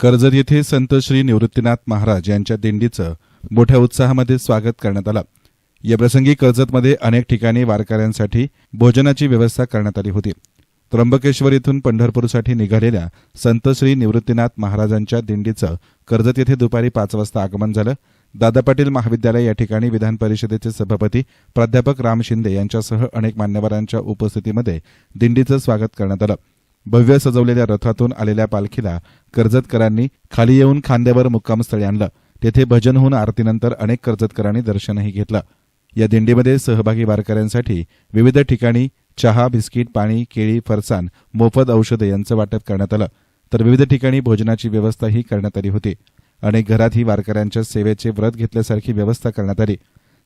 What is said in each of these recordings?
कर्जत येथे संत श्री निवृत्तीनाथ महाराज यांच्या दिंडीचं मोठ्या उत्साहामध्ये स्वागत करण्यात आलं. याप्रसंगी कर्जतमध्ये अनेक ठिकाणी वारकऱ्यांसाठी भोजनाची व्यवस्था करण्यात आली होती. त्र्यंबकेश्वर येथून पंढरपूरसाठी निघालेल्या संत श्री निवृत्तीनाथ महाराजांच्या दिंडीचं कर्जत येथे दुपारी पाच वाजता आगमन झालं. दादा पाटील महाविद्यालय या ठिकाणी विधान परिषदेचे सभापती प्राध्यापक राम शिंदे यांच्यासह अनेक मान्यवरांच्या उपस्थितीमध्ये दिंडीचं स्वागत करण्यात आलं. भव्य सजवलेल्या रथातून आलेल्या पालखीला कर्जतकरांनी खाली येऊन खांद्यावर मुक्कामस्थळी आणलं. तेथे भजन होऊन आरतीनंतर अनेक कर्जतकरांनी दर्शनही घेतलं. या दिंडीमध्ये सहभागी वारकऱ्यांसाठी विविध ठिकाणी चहा बिस्किट पाणी केळी फरसाण मोफत औषधे यांचं वाटप करण्यात आलं. तर विविध ठिकाणी भोजनाची व्यवस्थाही करण्यात आली होती. अनेक घरातही वारकऱ्यांच्या सेवेचे व्रत घेतल्यासारखी व्यवस्था करण्यात आली.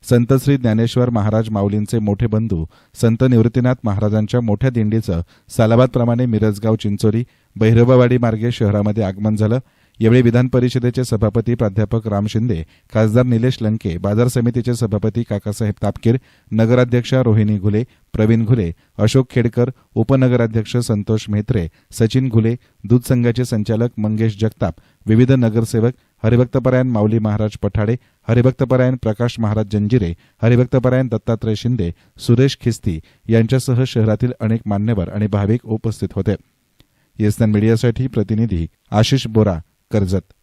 संत श्री ज्ञानेश्वर महाराज माऊलींचे मोठे बंधू संत निवृत्तीनाथ महाराजांच्या मोठ्या दिंडीचं सालाबादप्रमाणे मिरजगाव चिंचोली बैरबावाडी मार्गे शहरामध्ये आगमन झालं. यावेळी विधान परिषदेचे सभापती प्राध्यापक राम शिंदे खासदार निलेश लंके बाजार समितीचे सभापती काकासाहेब तापकीर नगराध्यक्षा रोहिणी घुले प्रवीण घुले अशोक खेडकर उपनगराध्यक्ष संतोष मेहत्रे सचिन घुले दूध संघाचे संचालक मंगेश जगताप विविध नगरसेवक हरिभक्तपरायण माऊली महाराज पठाडे हरिभक्तपरायण प्रकाश महाराज जंजिरे हरिभक्तपरायण दत्तात्रय शिंदे सुरेश खिस्ती यांच्यासह शहरातील अनेक मान्यवर आणि भाविक उपस्थित होते. येसन मीडियासाठी प्रतिनिधी आशिष बोरा कर्जत